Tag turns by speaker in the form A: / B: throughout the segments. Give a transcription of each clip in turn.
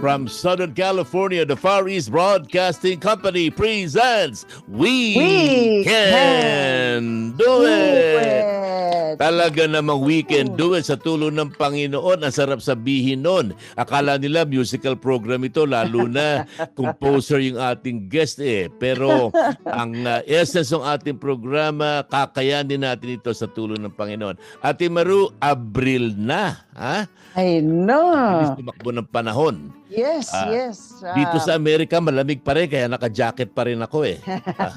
A: From Southern California, the Far East Broadcasting Company presents We,
B: We
A: Can, Do It! Talaga namang we can do it sa tulong ng Panginoon. Ang sarap sabihin nun. Akala nila musical program ito, lalo na composer yung ating guest eh. Pero ang uh, essence ng ating programa, kakayanin natin ito sa tulong ng Panginoon. Ate Maru, Abril na. Ha?
B: I know.
A: Bilis tumakbo ng panahon.
B: Yes,
A: Ah,
B: yes.
A: Dito
B: Um,
A: sa Amerika, malamig pa rin, kaya naka-jacket pa rin ako eh.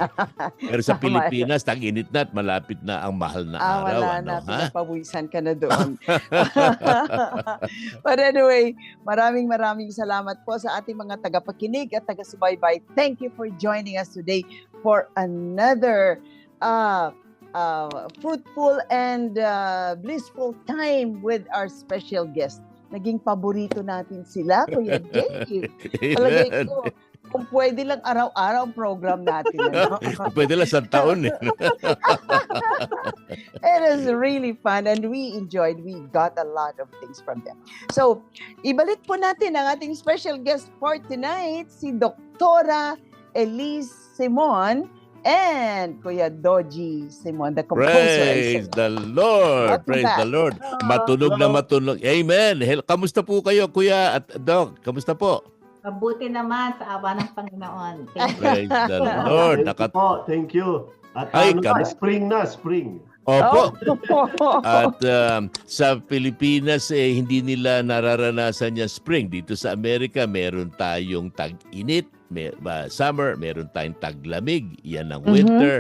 A: Pero sa Pilipinas, tag-init na at malapit na ang mahal na
B: ah,
A: araw.
B: wala
A: ano,
B: na. Pinapawisan ka na doon. But anyway, maraming maraming salamat po sa ating mga tagapakinig at taga-subaybay. Thank you for joining us today for another uh, uh, fruitful and uh, blissful time with our special guest. Naging paborito natin sila, Kuya Dave. Palagay ko, kung pwede lang araw-araw ang program natin. Ano?
A: Pwede lang sa taon eh.
B: it is really fun and we enjoyed. We got a lot of things from them. So, ibalik po natin ang ating special guest for tonight, si Doktora Elise Simon and Kuya Doji Simon, the composer.
A: Praise the Lord.
B: Welcome
A: Praise
B: back.
A: the Lord. Matunog na matunog. Amen. Hel- Kamusta po kayo, Kuya at Doc? Kamusta po?
C: Mabuti naman sa awa ng Panginoon. Thank you.
A: Praise the Lord.
D: Thank
A: Nakat-
D: you po, thank you. At
A: Ay,
D: ano
A: kam-
D: na, spring na, spring.
A: Opo.
B: Oh.
A: At um, sa Pilipinas, eh, hindi nila nararanasan yung spring. Dito sa Amerika, meron tayong tag-init, may, ba, summer, meron tayong taglamig, yan ang
B: Mhm.
A: winter.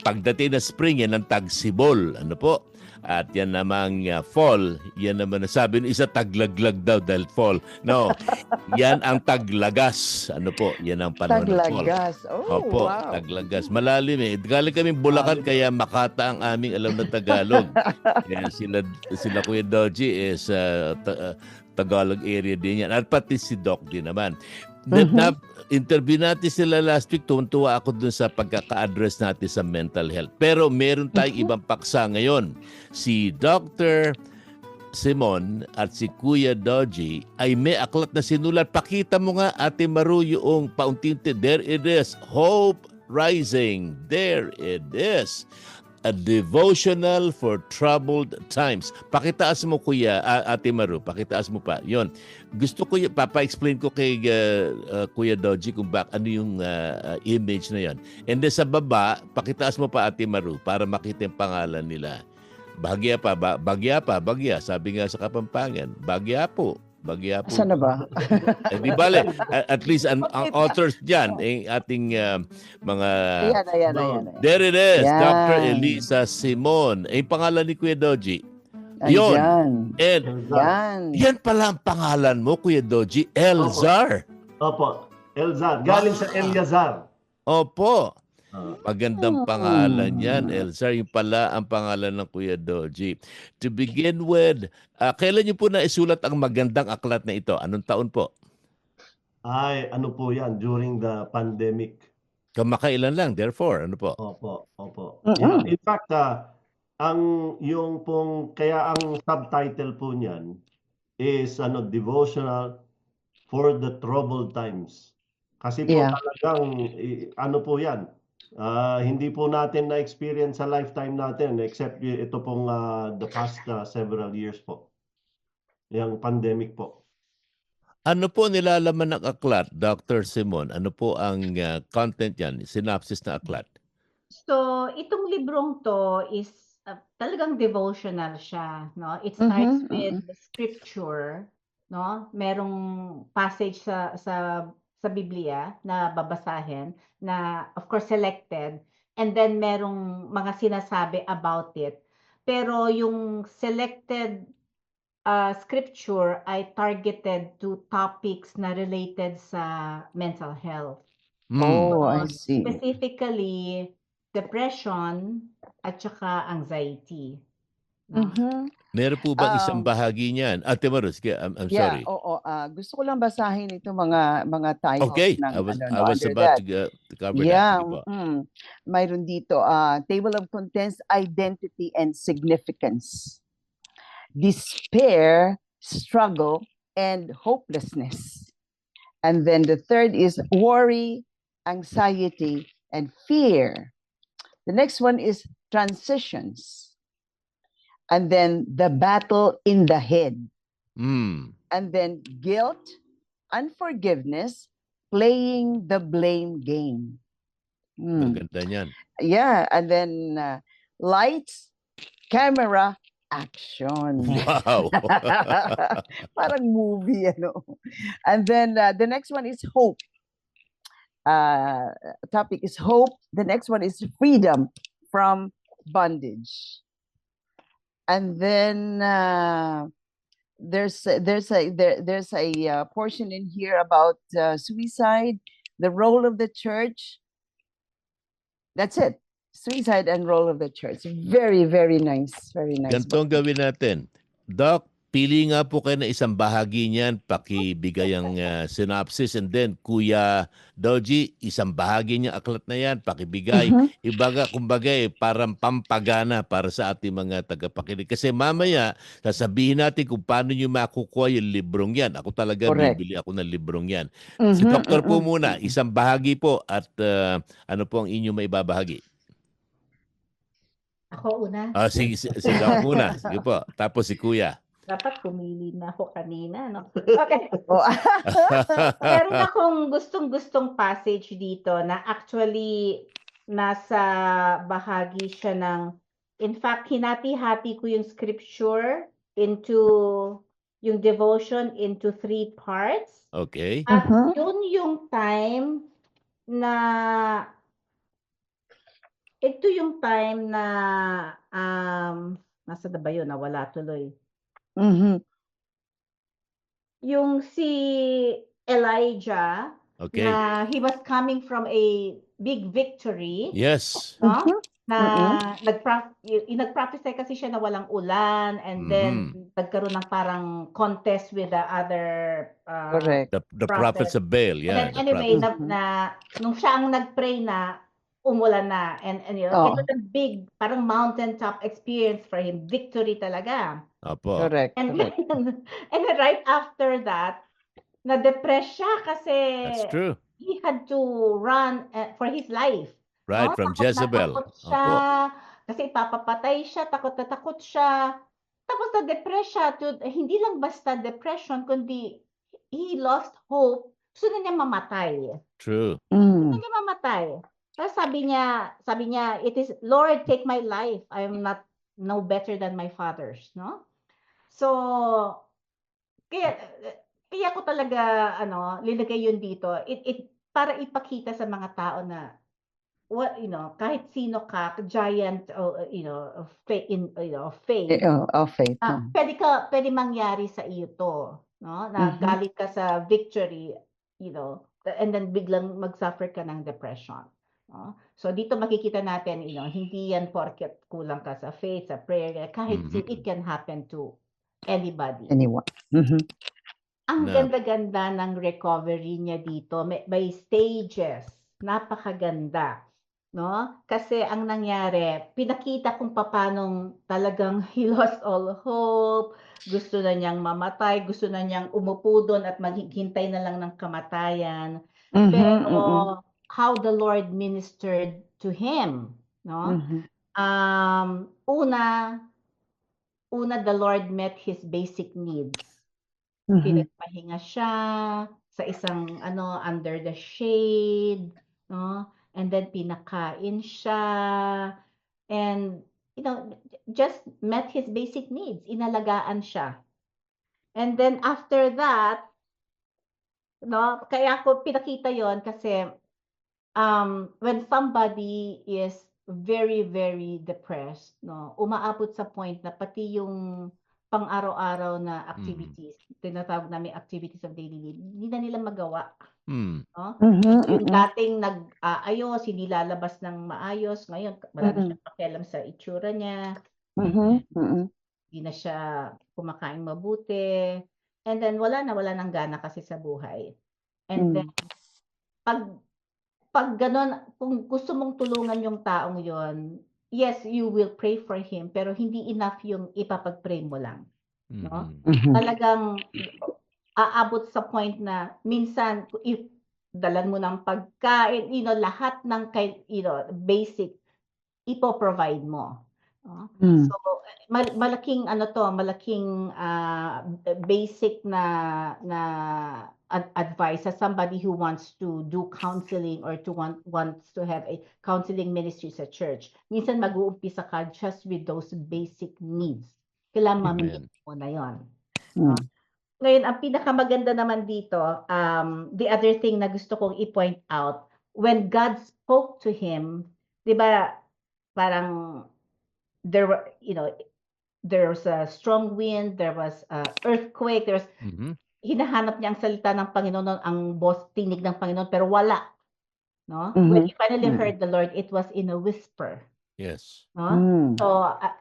A: Pagdating na spring, yan ang tagsibol. Ano po? At yan namang uh, fall, yan naman sabi ng isa taglaglag daw dahil fall. No, yan ang taglagas. Ano po? Yan ang panahon ng fall.
B: Taglagas. Oh,
A: Opo,
B: wow.
A: taglagas. Malalim eh. Galing kami Bulacan kaya Makata ang aming alam na Tagalog. Kaya sila sila Kuya Doji is uh, ta- uh, Tagalog area din yan. At pati si Doc din naman. Na,
B: Mhm.
A: na- interview natin sila last week, tuwan-tuwa ako dun sa pagkaka-address natin sa mental health. Pero meron tayong
B: Mhm.
A: ibang paksa ngayon. Si Dr. Simon at si Kuya Doji ay may aklat na sinulat. Pakita mo nga, Ate Maru, yung paunti-unti. There it is. Hope Rising. There it is. A devotional for troubled times. Pakitaas mo, Kuya, Ate Maru. Pakitaas mo pa. Yon. Gusto ko, papa-explain ko kay uh, uh, Kuya Doji kung bak ano yung uh, uh, image na yon. And then sa baba, pakitaas mo pa, Ate Maru, para makita yung pangalan nila. Bagya pa, ba, bagya pa, bagya. Sabi nga sa Kapampangan, bagya po. Bagya po.
B: Saan na ba?
A: Eh, di bale, at least ang, ang authors dyan, eh, ating uh, mga...
B: Ayan, ayan, ayan. ayan.
A: There it is,
B: Yan.
A: Dr. Elisa Simon. Eh, yung pangalan ni Kuya Doji. Yun.
B: Ayan.
A: And
B: Yan.
A: yan pala ang pangalan mo, Kuya Doji, Elzar.
D: Opo, Elzar. Galing sa Eliazar.
A: Opo.
D: Ah.
A: Magandang
B: Hmm.
A: pangalan yan, Elzar. Yung pala ang pangalan ng Kuya Doji. To begin with, ah, kailan niyo po na isulat ang magandang aklat na ito? Anong taon po?
D: Ay, ano po yan, during the pandemic.
A: Kamakailan lang, therefore. Ano po?
D: Opo, opo. Yeah. In fact, ah, ang yung pong, kaya ang subtitle po niyan is ano, devotional for the troubled times. Kasi po
B: Yeah.
D: talagang, eh, ano po yan, ah, hindi po natin na-experience sa lifetime natin except ito pong ah, the past ah, several years po. Yung pandemic po.
A: Ano po nilalaman ng aklat, Dr. Simon? Ano po ang ah, content yan? Synopsis na aklat.
C: So, itong librong to is uh, talagang devotional siya, no? It starts
B: Mhm,
C: with the scripture, no? Merong passage sa sa sa Biblia na babasahin na of course selected and then merong mga sinasabi about it. Pero yung selected uh, scripture ay targeted to topics na related sa mental health.
A: Mm.
B: Oh, I see.
C: Specifically, depression at saka anxiety.
B: Mhm.
A: Meron po bang isang
B: Um,
A: bahagi niyan? Ate Maros, sige, I'm, I'm
B: Yeah,
A: sorry.
B: oo. ah, gusto ko lang basahin ito mga mga titles
A: Okay,
B: ng
A: I was,
B: ano,
A: I
B: no,
A: was
B: under
A: about
B: that.
A: to, uh, to cover
B: Yeah,
A: that. Sige po.
B: mm, mayroon dito, ah, table of contents, identity and significance. Despair, struggle, and hopelessness. And then the third is worry, anxiety, and fear. The next one is transitions. And then the battle in the head.
A: Mm.
B: And then guilt, unforgiveness, playing the blame game.
A: Maganda niyan.
B: Yeah, and then uh, lights, camera, action.
A: Wow.
B: Parang movie, ano. And then uh, the next one is hope. Uh, topic is hope. The next one is freedom from bondage. And then uh, there's a- there's a there, there's a uh, portion in here about uh, suicide, the role of the church. That's it. Suicide and role of the church. Very very nice. Very nice. Book.
A: gawin natin. Doc, pili nga po kayo ng isang bahagi niyan, pakibigay ang uh, synopsis and then Kuya Doji, isang bahagi niya aklat na yan, pakibigay.
B: Mhm.
A: Ibaga, kumbaga eh, parang pampagana para sa ating mga tagapakinig. Kasi mamaya, sasabihin natin kung paano nyo makukuha yung librong yan. Ako talaga
B: Correct.
A: bibili ako ng librong yan. Si
B: Mhm,
A: Doktor po
B: mhm,
A: muna, isang bahagi po at uh, ano po ang inyong maibabahagi?
C: Ako una.
A: Ah, sige, sige, sige ako muna. Sige po. Tapos si Kuya.
C: Dapat pumili na ako kanina, no? Okay. Meron akong gustong-gustong passage dito na actually nasa bahagi siya ng in fact hinati-hati ko yung scripture into yung devotion into three parts
A: Okay.
C: at
B: Mhm.
C: yun yung time na ito yung time na um nasa na ba yun nawala tuloy
B: Mhm.
C: yung si Elijah
A: Okay.
C: na he was coming from a big victory
A: Yes.
C: no?
B: Mhm.
C: na
B: Mm-mm.
C: nagpro- y- y- nag-prophesy kasi siya na walang ulan and then nagkaroon ng parang contest with the other uh,
B: Correct.
A: The, the
C: Prophet.
A: prophets of Baal.
C: and
A: Yeah.
C: then
A: the
C: anyway na,
A: prophets.
B: Mhm.
C: na nung siya ang nagpray na umulan na and, and you know, it
B: Oo.
C: was a big parang mountaintop experience for him victory talaga
A: Opo.
B: Correct.
C: And
B: correct.
C: then, and then right after that, na-depress siya kasi
A: That's true.
C: he had to run uh, for his life.
A: Right,
C: no?
A: from
C: Takot na
A: Jezebel.
C: takot siya,
A: Opo.
C: kasi papapatay siya, takot na takot siya. Tapos na-depress siya. To, hindi lang basta depression, kundi he lost hope. Gusto na niya mamatay.
A: True.
B: Mm.
C: Hindi mamatay. Tapos sabi niya, sabi niya, it is, Lord, take my life. I am not no better than my father's, no? So, kaya, kaya ko talaga, ano, linagay yun dito. It, it, para ipakita sa mga tao na, what, you know, kahit sino ka, giant, oh, you know, of faith, in, you know, of faith,
B: Eh, Oh, oh, faith. Mm.
C: pwede ka pwede mangyari sa iyo to, no? Na
B: Mhm.
C: galit ka sa victory, you know, and then biglang mag-suffer ka ng depression. No? So dito makikita natin, you know, hindi yan porket kulang ka sa faith, sa prayer, kahit
A: Mhm.
C: sin- it can happen to anybody.
B: Anyone. Mhm.
C: Ang
A: Na-
C: ganda-ganda ng recovery niya dito, may, by stages. Napakaganda. No? Kasi ang nangyari, pinakita kung paanong talagang he lost all hope, gusto na niyang mamatay, gusto na niyang umupo doon at maghintay na lang ng kamatayan.
B: Mhm,
C: Pero
B: mhm,
C: how the Lord ministered to him, no?
B: mhm.
C: Um, una, una the Lord met his basic needs
B: Mhm.
C: pinagpahinga siya sa isang ano under the shade no and then pinakain siya and you know just met his basic needs inalagaan siya and then after that no kaya ko pinakita yon kasi um when somebody is very very depressed no umaabot sa point na pati yung pang-araw-araw na activities, tinatawag namin activities of daily living, hindi na nila magawa.
A: Hmm.
C: No?
B: Mhm,
C: Yung
B: mhm.
C: dating nag-aayos, hindi lalabas ng maayos, ngayon wala na
B: Mm-mm.
C: siyang pakialam sa itsura niya,
B: Mhm, mhm.
C: hindi na siya kumakain mabuti, and then wala na, wala nang gana kasi sa buhay. And
B: Mm.
C: then, pag pag gano'n, kung gusto mong tulungan yung taong yon, yes, you will pray for him, pero hindi enough yung ipapag-pray mo lang. No?
A: Mhm.
B: Mhm.
C: Talagang aabot sa point na minsan if dalan mo ng pagkain, you know, lahat ng kay, you know, basic ipo-provide mo. no?
B: Mm.
C: So mal- malaking ano to, malaking ah, basic na na advice sa somebody who wants to do counseling or to want wants to have a counseling ministry sa church. Minsan mag-uumpisa ka just with those basic needs. Kailangan
A: Amen.
C: mo na 'yon.
B: Mm.
C: Ngayon, ang pinakamaganda naman dito, um, the other thing na gusto kong i-point out, when God spoke to him, di ba, parang, there were, you know, there was a strong wind, there was a earthquake, there was,
A: Mhm.
C: Hinahanap niya ang salita ng Panginoon, ang boss, tinig ng Panginoon, pero wala. No?
B: Mhm.
C: When he finally
B: Mhm.
C: heard the Lord, it was in a whisper.
A: Yes.
C: No?
B: Mm.
C: So, ah,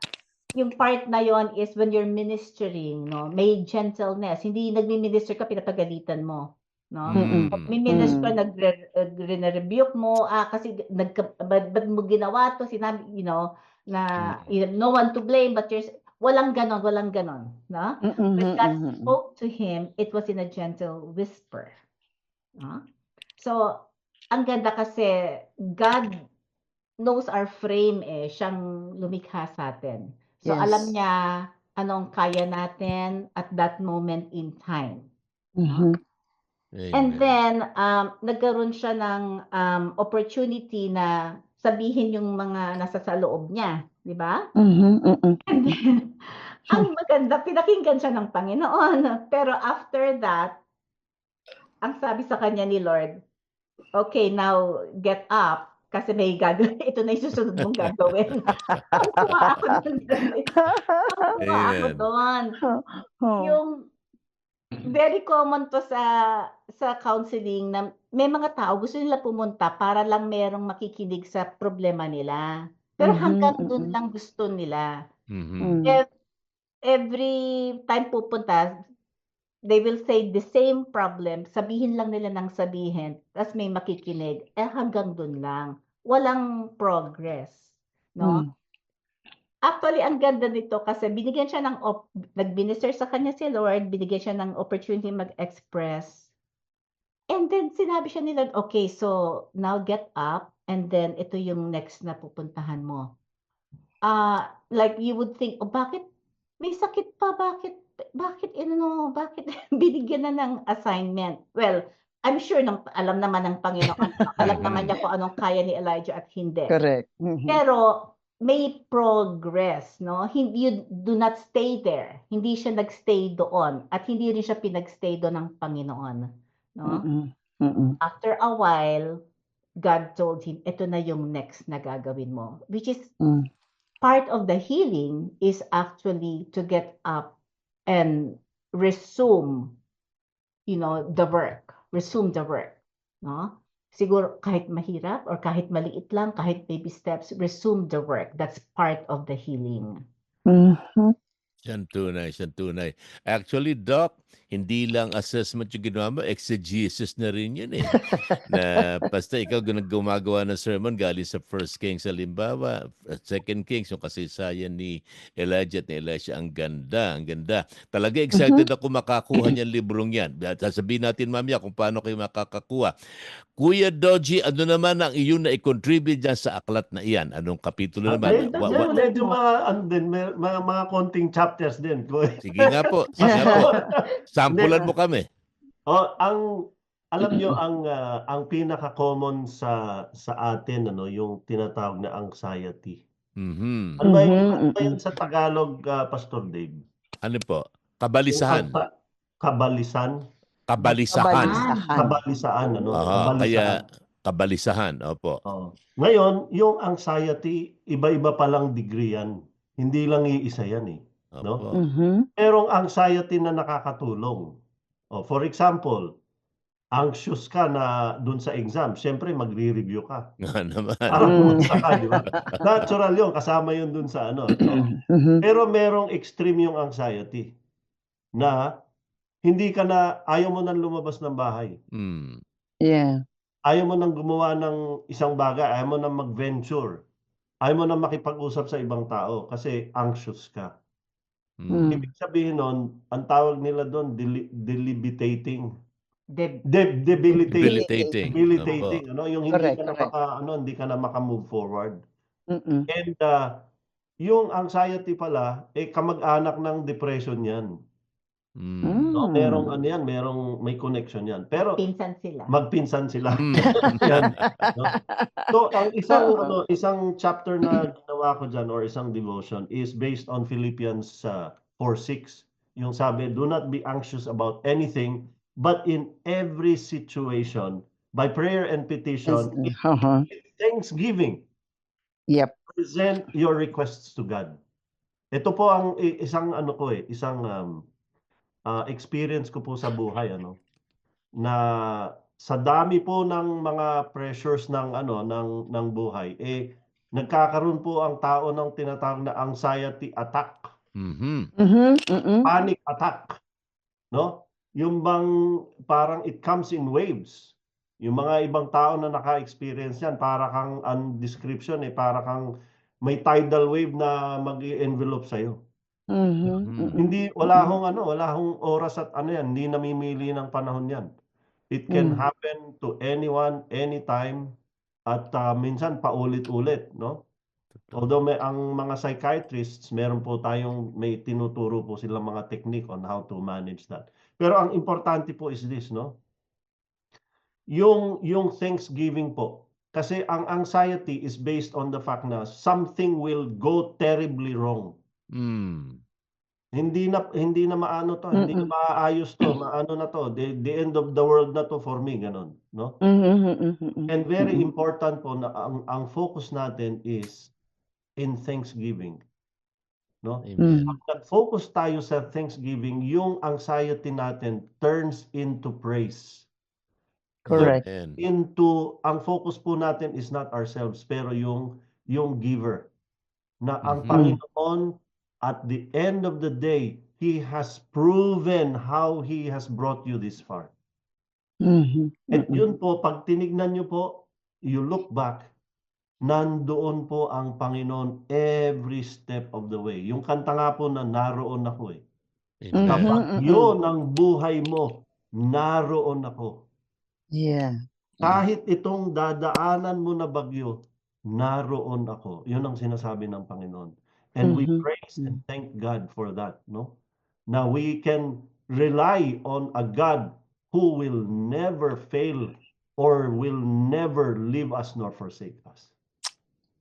C: yung part na yon is when you're ministering, no, may gentleness. Hindi nagmi-minister ka, pinapagalitan mo. No?
B: Mm-mm.
A: Mm.
C: May minister, nagre- nagre-rebuke mo, ah, kasi nagka, ba't, ba't mo ginawa to, sinabi, you know, na
A: Mm.
C: you know, no one to blame, but you're, walang ganon, walang ganon. No?
B: Mhm,
C: When God
B: mhm.
C: spoke to him, it was in a gentle whisper. No? So, ang ganda kasi, God knows our frame eh, siyang lumikha sa atin. So,
B: Yes.
C: alam niya anong kaya natin at that moment in time.
B: Mhm.
C: And
A: Amen.
C: then, um, nagkaroon siya ng um, opportunity na sabihin yung mga nasa sa loob niya. Di ba?
B: Mhm, mhm.
C: And then, ang maganda, pinakinggan siya ng Panginoon. Pero after that, ang sabi sa kanya ni Lord, okay, now get up kasi may gagawin. Ito na yung susunod mong gagawin. Tuwa ako doon. Tuwa ako
A: Amen.
C: doon.
B: Oh.
C: Yung very common to sa sa counseling na may mga tao gusto nila pumunta para lang merong makikinig sa problema nila. Pero
B: Mhm,
C: hanggang doon
B: mhm.
C: lang gusto nila.
A: Mhm.
B: Mm.
C: Ev- every time pupunta, they will say the same problem, sabihin lang nila ng sabihin, tapos may makikinig, eh hanggang doon lang. Walang progress. No?
B: Mm.
C: Actually, ang ganda nito kasi binigyan siya ng, op- nag-minister sa kanya si Lord, binigyan siya ng opportunity mag-express. And then sinabi siya ni Lord, okay, so now get up and then ito yung next na pupuntahan mo. Ah, like you would think, oh, bakit may sakit pa? Bakit bakit ano, bakit binigyan na ng assignment? Well, I'm sure nang alam naman ng Panginoon, alam naman niya kung anong kaya ni Elijah at hindi.
B: Correct. Mhm.
C: Pero may progress, no? Hindi you do not stay there. Hindi siya nagstay doon at hindi rin siya pinagstay doon ng Panginoon, no?
B: Mhm, mhm.
C: After a while, God told him, ito na yung next na gagawin mo. Which is
B: Mm.
C: part of the healing is actually to get up and resume, you know, the work. Resume the work, no? Siguro kahit mahirap or kahit maliit lang, kahit baby steps, resume the work. That's part of the healing.
B: Mhm.
A: Siyan tunay, siyan tunay. Actually, Doc, hindi lang assessment yung ginawa mo, exegesis na rin yun eh. na basta ikaw gumagawa ng sermon galing sa First Kings sa Limbawa, Second Kings, yung kasaysayan ni Elijah at ni Elisha. Ang ganda, ang ganda. Talaga excited ako makakuha niyan librong yan. Sasabihin natin mamaya kung paano kayo makakakuha. Kuya Doji, ano naman ang iyong na-contribute dyan sa aklat na iyan? Anong kapitulo
D: Ah,
A: naman?
D: medyo-
A: Wa- wa-
D: medyo mga, ano din, mga, mga konting chapters din.
A: Sige nga po, sige nga po. Sampulan mo kami.
D: Oh, ang alam nyo ang ah, ang pinaka-common sa sa atin ano yung tinatawag na anxiety.
A: Mhm.
D: Ano ba yun,
B: Mhm,
D: ano ba yun sa Tagalog ah, Pastor Dave?
A: Ano po?
D: Yung
A: Kabalisahan.
D: kabalisan,
A: Kabalisahan.
B: Kabalisahan.
D: kabalisaan ano?
A: Oo,
D: kabalisahan.
A: kaya kabalisahan. Opo.
D: Oo. Ngayon, yung anxiety, iba-iba pa lang degree yan. Hindi lang iisa yan eh. No?
A: Opo.
B: Mhm.
D: merong anxiety na nakakatulong. Oh, for example, anxious ka na dun sa exam, syempre magre-review ka.
A: Nga naman.
D: Para
B: Mm.
D: pumunta ka, di ba? Natural yun, kasama yun dun sa ano. no?
B: Mhm.
D: Pero merong extreme yung anxiety na hindi ka na, ayaw mo nang lumabas ng bahay.
A: Mm.
B: Yeah.
D: Ayaw mo nang gumawa ng isang bagay, ayaw mo nang mag-venture. Ayaw mo nang makipag-usap sa ibang tao kasi anxious ka.
A: Mm.
D: Ibig sabihin nun, ang tawag nila doon, deli- debilitating.
C: Deb-
D: De- debilitating.
A: Debilitating.
D: Debilitating. Ano, yung hindi
B: Correct,
D: ka na
B: correct.
D: maka, ano, hindi ka na maka-move forward.
B: Mm-mm.
D: And uh, yung anxiety pala, eh kamag-anak ng depression yan.
A: Mm.
D: No?
B: Mm.
D: Merong ano yan, merong may connection yan. Pero
C: pinsan sila.
D: magpinsan sila.
A: Mm.
D: Yan. No? So, ang isang ano, isang chapter na ginawa ko diyan or isang devotion is based on Philippians uh, 4:6. Yung sabi, do not be anxious about anything, but in every situation, by prayer and petition, in
B: Uh-huh.
D: thanksgiving,
B: Yep.
D: present your requests to God. Ito po ang i- isang ano ko eh, isang um, ah, experience ko po sa buhay ano na sa dami po ng mga pressures ng ano ng ng buhay eh nagkakaroon po ang tao ng tinatawag na anxiety attack,
A: Mhm.
B: Mhm. Mm-mm.
D: panic attack. No? Yung bang parang it comes in waves. Yung mga ibang tao na naka-experience yan, para kang ang description eh, para kang may tidal wave na mag-envelope sa'yo.
B: Mhm.
A: Mhm.
B: Mm-mm.
D: Hindi, wala hong ano, wala hong oras at ano yan, hindi namimili ng panahon yan. It can
B: Mm.
D: happen to anyone, anytime, at ah, minsan paulit-ulit, no? Although may, ang mga psychiatrists, meron po tayong, may tinuturo po silang mga technique on how to manage that. Pero ang importante po is this, no? Yung, yung thanksgiving po. Kasi ang anxiety is based on the fact na something will go terribly wrong.
A: Mm.
D: Hindi na hindi na maano to, hindi na
B: Mm-mm.
D: maaayos to, maano na to, the, the end of the world na to for me, ganun, no?
B: Mhm. Mhm.
D: And very
B: Mm-mm.
D: important po na ang, ang focus natin is in thanksgiving. No?
A: Amen.
B: Mm.
D: Pag nag-focus tayo sa thanksgiving, yung anxiety natin turns into praise.
B: Correct.
A: Amen.
D: Into ang focus po natin is not ourselves pero yung yung giver. Na ang
A: Mhm.
D: Panginoon at the end of the day, he has proven how he has brought you this far.
B: Mhm.
D: At
B: Mm-mm.
D: yun po, pag tinignan nyo po, you look back, nandoon po ang Panginoon every step of the way. Yung kanta nga po na naroon ako eh.
A: Amen.
D: Kapag
B: Mhm, mhm.
D: yun ang buhay mo, naroon ako.
B: Yeah.
D: Kahit itong dadaanan mo na bagyo, naroon ako. Yun ang sinasabi ng Panginoon. And we
B: Mhm.
D: praise and thank God for that, no? Now we can rely on a God who will never fail or will never leave us nor forsake us.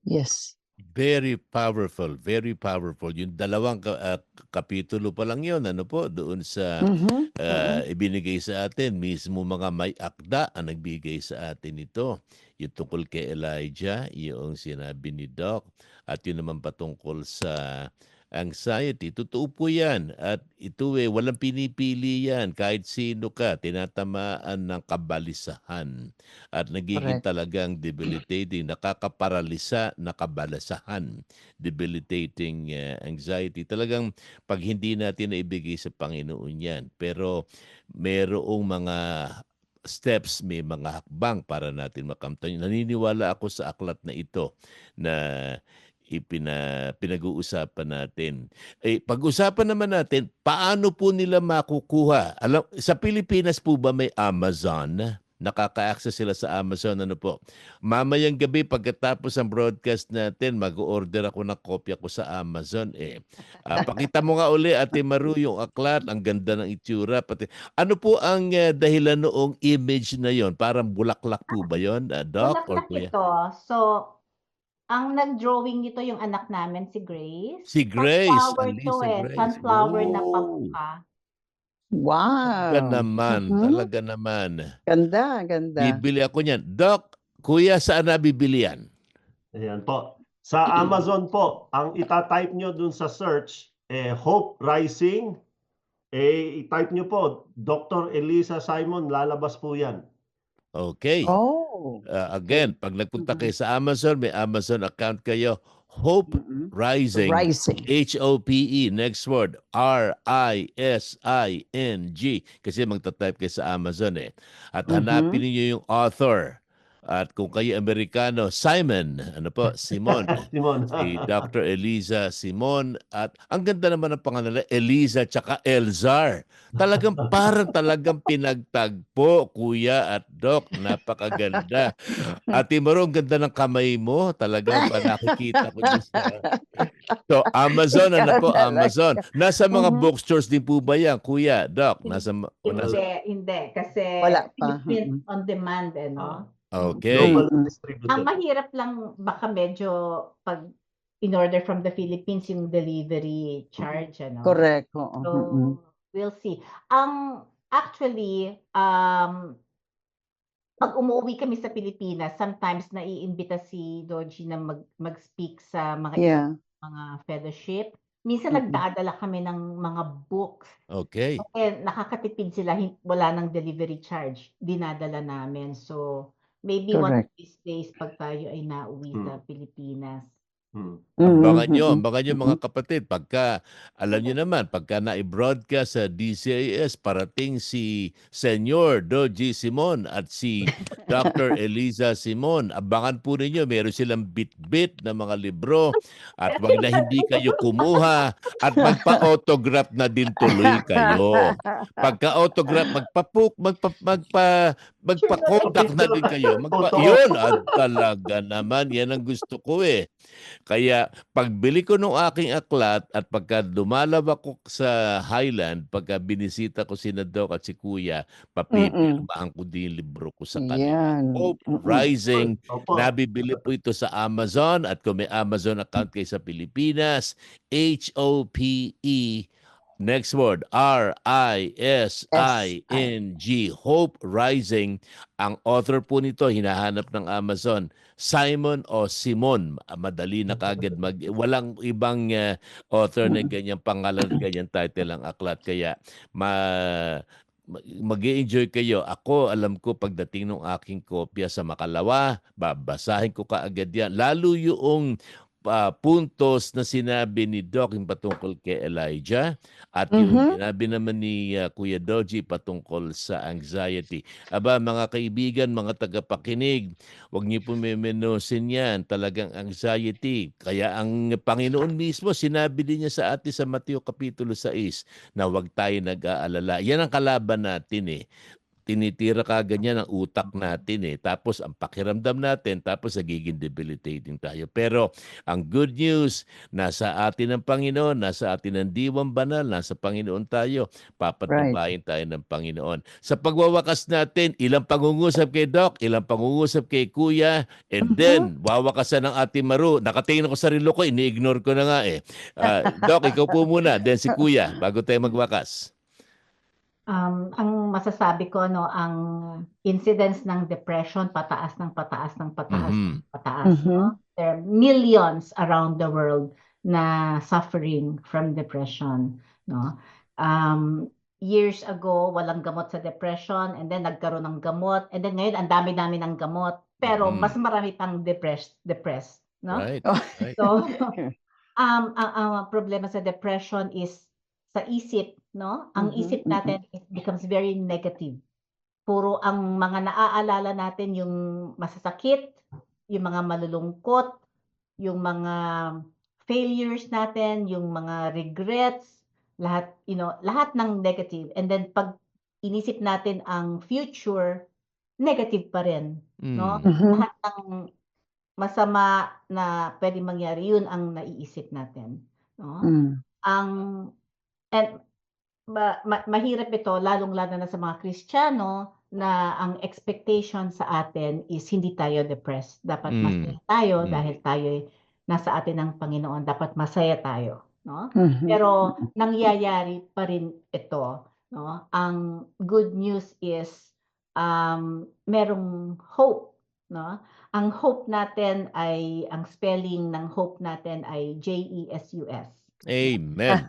B: Yes.
A: Very powerful, very powerful. Yung dalawang ka- ah, kapitulo pa lang yun, ano po, doon sa
B: Mhm.
A: ah, ibinigay sa atin, mismo mga may akda ang nagbigay sa atin ito. Yung tungkol kay Elijah, yung sinabi ni Doc, at yun naman patungkol sa anxiety. Totoo po yan. At ito eh, walang pinipili yan. Kahit sino ka, tinatamaan ng kabalisahan. At nagiging
B: Correct.
A: talagang debilitating, nakakaparalisa na kabalasahan. Debilitating eh, anxiety. Talagang pag hindi natin naibigay sa Panginoon yan. Pero merong mga steps, may mga hakbang para natin makamtan. Naniniwala ako sa aklat na ito na ipina, pinag-uusapan natin. Eh, pag-usapan naman natin, paano po nila makukuha? Alam, sa Pilipinas po ba may Amazon? Nakaka-access sila sa Amazon, ano po? Mamayang gabi, pagkatapos ng broadcast natin, mag-order ako ng kopya ko sa Amazon. Eh, Ah, pakita mo nga uli, Ate Maru, yung aklat. Ang ganda ng itsura. Pati, ano po ang eh, dahilan noong image na yon? Parang bulaklak po ba yon, ah, Doc? Or
C: Bulaklak
A: kuya?
C: ito. So, ang nag-drawing nito yung anak namin, si Grace.
A: Si Grace.
C: Sunflower
A: Alisa
C: to eh.
A: Grace.
C: Sunflower na
A: Oh,
C: papuka.
B: Wow.
A: Talaga naman.
B: Mhm.
A: Talaga naman.
B: Ganda, ganda.
A: Bibili ako niyan. Doc, kuya, saan nabibili yan?
D: Ayan po. Sa Amazon po, ang itatype nyo dun sa search, eh, Hope Rising, eh, i-type nyo po, Dr. Elisa Simon, lalabas po yan.
A: Okay.
B: Oh.
A: Uh, again, pag nagpunta
B: Mhm.
A: kayo sa Amazon, may Amazon account kayo. Hope
B: Mm-mm.
A: Rising.
B: Rising.
A: H-O-P-E, next word, R-I-S-I-N-G. Kasi magta-type kayo sa Amazon eh. At
B: Mhm.
A: hanapin niyo yung author. At kung kayo Amerikano, Simon, ano po, Simon.
D: Simon.
A: si Dr. Eliza Simon. At ang ganda naman ng pangalan Eliza tsaka Elzar. Talagang parang talagang pinagtagpo, kuya at doc. Napakaganda. Ate Maro, ang ganda ng kamay mo. Talagang pa nakikita ko dyan sa... So, Amazon, ano po. Amazon. Nasa mga
B: Mhm.
A: bookstores din po ba yan, kuya, doc? Nasa,
C: Hindi,
A: nasa
C: hindi. Kasi
B: Wala pa.
C: On demand, eh, no?
A: Okay.
D: Global distributor.
C: Ang mahirap lang baka medyo pag in order from the Philippines yung delivery charge, ano?
B: Correct. oo.
C: So, we'll see. Ang actually, um, pag umuwi kami sa Pilipinas, sometimes naiimbita si Doji na mag, mag-speak sa mga
B: Yeah.
C: mga fellowship. Minsan nagdadala kami ng mga books.
A: Okay.
C: Kasi nakakatipid sila, wala ng delivery charge. Dinadala namin. So, maybe one of
B: Correct.
C: these days pag tayo ay nauwi
D: Hmm.
C: sa Pilipinas.
D: Hmm.
A: Abangan nyo,
B: Mm-mm.
A: abangan nyo mga kapatid. Pagka, alam nyo naman, pagka na-broadcast sa DCIS, parating si Senyor Doji Simon at si Dr. Eliza Simon. Abangan po ninyo, meron silang bit-bit na mga libro at wag na hindi kayo kumuha at magpa-autograph na din tuloy kayo. Pagka-autograph, magpa-puk, magpa, magpa, magpa-contact na din kayo. Magpa, yun, at talaga naman, yan ang gusto ko eh. Kaya pagbili ko ng aking aklat at pagka dumalab ako sa Highland, pagka binisita ko si Doc at si Kuya, papipirmahan ko din libro ko sa kanila. Hope. Rising,
D: Opo.
A: nabibili po ito sa Amazon at kung may Amazon account kayo sa Pilipinas, H-O-P-E, next word, R-I-S-I-N-G, Hope Rising. Ang author po nito, hinahanap ng Amazon, Simon o Simon. Madali na kagad. Mag, walang ibang uh, author na ganyang pangalan, ganyang title ang aklat. Kaya ma, mag enjoy kayo. Ako, alam ko, pagdating ng aking kopya sa Makalawa, babasahin ko kaagad yan. Lalo yung ah, puntos na sinabi ni Doc yung patungkol kay Elijah at yung
B: Mhm.
A: sinabi naman ni ah, Kuya Doji patungkol sa anxiety. Aba, mga kaibigan, mga tagapakinig, huwag niyo po memenosin yan. Talagang anxiety. Kaya ang Panginoon mismo, sinabi din niya sa atin sa Mateo Kapitulo 6 na huwag tayo nag-aalala. Yan ang kalaban natin eh. Tinitira ka ganyan ang utak natin eh. Tapos ang pakiramdam natin, tapos nagiging debilitating tayo. Pero ang good news, nasa atin ang Panginoon, nasa atin ang diwang banal, nasa Panginoon tayo. Papatabayin tayo ng Panginoon. Sa pagwawakas natin, ilang pangungusap kay Doc, ilang pangungusap kay Kuya, and then wawakasan ng ating Maru. Nakatingin ako sa relo ko, ini-ignore ko na nga eh. Ah, Doc, ikaw po muna, then si Kuya, bago tayo magwakas.
C: Um, ang masasabi ko, no, ang incidence ng depression, pataas ng pataas ng pataas
A: Mhm.
C: pataas.
B: Mhm.
C: no? There are millions around the world na suffering from depression. No? Um, years ago, walang gamot sa depression and then nagkaroon ng gamot and then ngayon ang dami-dami ng gamot pero
A: Mhm.
C: mas marami pang depressed depressed no
A: Right,
B: Oh.
A: right.
C: so um ang, ang problema sa depression is sa isip no ang
B: Mhm,
C: isip
B: mhm.
C: natin it becomes very negative puro ang mga naaalala natin yung masasakit yung mga malulungkot yung mga failures natin yung mga regrets lahat you know lahat ng negative and then pag inisip natin ang future negative pa rin no
A: Mm.
B: Mhm.
C: lahat ng masama na pwede mangyari yun ang naiisip natin no
B: Mm.
C: ang and ma, ma- mahirap ito lalong lalo na sa mga Kristiyano na ang expectation sa atin is hindi tayo depressed. Dapat
A: Mm.
C: masaya tayo
A: Mm.
C: dahil tayo nasa atin ng Panginoon. Dapat masaya tayo no?
B: Mhm.
C: pero nangyayari pa rin ito no? Ang good news is um merong hope no? Ang hope natin ay ang spelling ng hope natin ay J E S U S
A: Amen.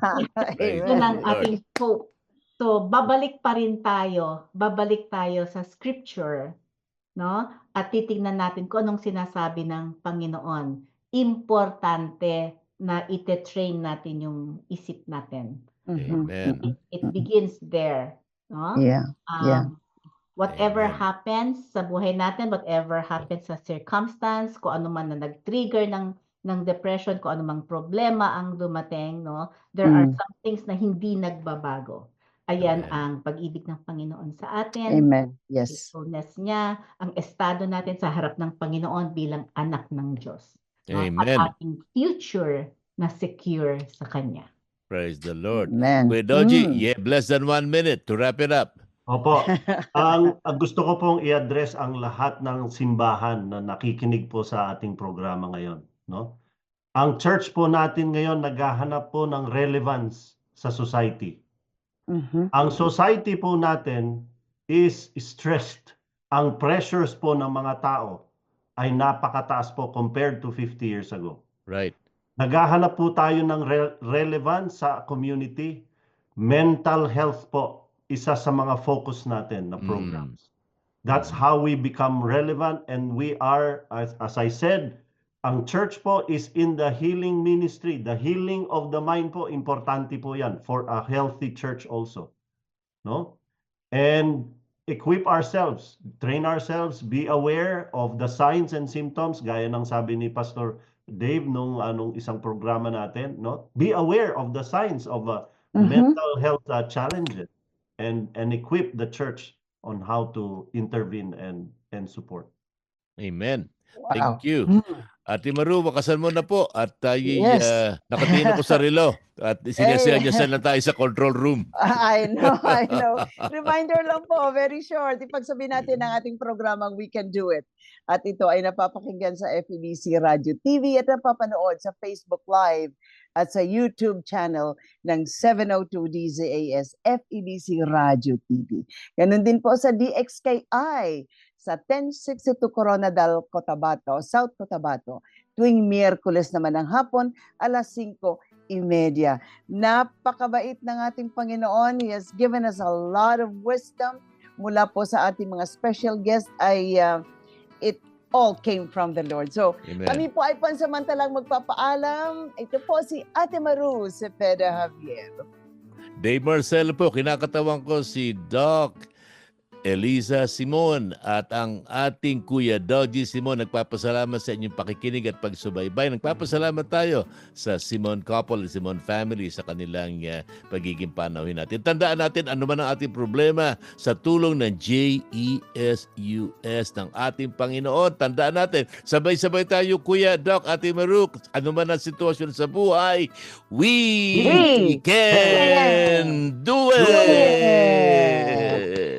C: Yun ang ating hope. So, babalik pa rin tayo, babalik tayo sa scripture, no? At titingnan natin kung anong sinasabi ng Panginoon. Importante na ite-train natin yung isip natin.
B: Mhm.
A: Amen.
C: It, it begins there, no?
B: Yeah. Yeah.
C: Um, whatever
A: Amen.
C: happens sa buhay natin, whatever happens sa circumstance, kung ano man na nag-trigger ng ng depression, kung ano mang problema ang dumating, no? There are
B: Mm.
C: some things na hindi nagbabago. Ayan
A: Amen.
C: ang pag-ibig ng Panginoon sa atin,
B: Amen. Yes.
C: faithfulness niya, ang estado natin sa harap ng Panginoon bilang anak ng Diyos.
A: Amen.
C: At ating future na secure sa Kanya.
A: Praise the Lord.
B: Amen.
A: Kuya Doji,
B: Mm.
A: yeah, less than one minute to wrap it up.
D: Opo. ang, ang gusto ko pong i-address ang lahat ng simbahan na nakikinig po sa ating programa ngayon, no? Ang church po natin ngayon naghahanap po ng relevance sa society.
B: Mhm.
D: Ang society po natin is stressed. Ang pressures po ng mga tao ay napakataas po compared to 50 years ago.
A: Right.
D: Naghahanap po tayo ng re- relevance sa community. Mental health po, isa sa mga focus natin na
A: Mm.
D: programs. That's how we become relevant and we are, as, as I said, ang church po is in the healing ministry. The healing of the mind po, importante po yan for a healthy church also. No? And equip ourselves, train ourselves, be aware of the signs and symptoms, gaya ng sabi ni Pastor Dave nung anong isang programa natin, no? Be aware of the signs of uh,
B: Mhm.
D: mental health uh, challenges and and equip the church on how to intervene and and support.
A: Amen.
B: Wow.
A: Thank you.
B: Mm.
A: Ate Maru, wakasan mo na po at tayo
B: Yes.
A: uh, nakatingin ako sa relo at sinasya na tayo sa control room.
B: I know, I know. Reminder lang po, very short. Ipagsabihin natin ang ating programang We Can Do It. At ito ay napapakinggan sa FEBC Radio TV at napapanood sa Facebook Live at sa YouTube channel ng 702 DZAS FEBC Radio TV. Ganun din po sa DXKI sa 1062 Coronadal, Cotabato, South Cotabato, tuwing Miyerkules naman ng hapon, alas 5.30. Napakabait ng ating Panginoon. He has given us a lot of wisdom mula po sa ating mga special guest ay uh, it all came from the Lord. So,
A: Amen.
B: kami po ay pansamantalang magpapaalam. Ito po si Ate Maru Cepeda Javier.
A: Dave Marcelo po, kinakatawan ko si Doc Eliza Simon at ang ating Kuya Doji Simon. Nagpapasalamat sa inyong pakikinig at pagsubaybay. Nagpapasalamat tayo sa Simon couple at Simon family sa kanilang uh, pagiging panauhin natin. Tandaan natin ano man ang ating problema sa tulong ng JESUS ng ating Panginoon. Tandaan natin, sabay-sabay tayo Kuya Doc, Ate Maruk, ano man ang sitwasyon sa buhay, we,
B: We
A: can do
B: Do
A: it!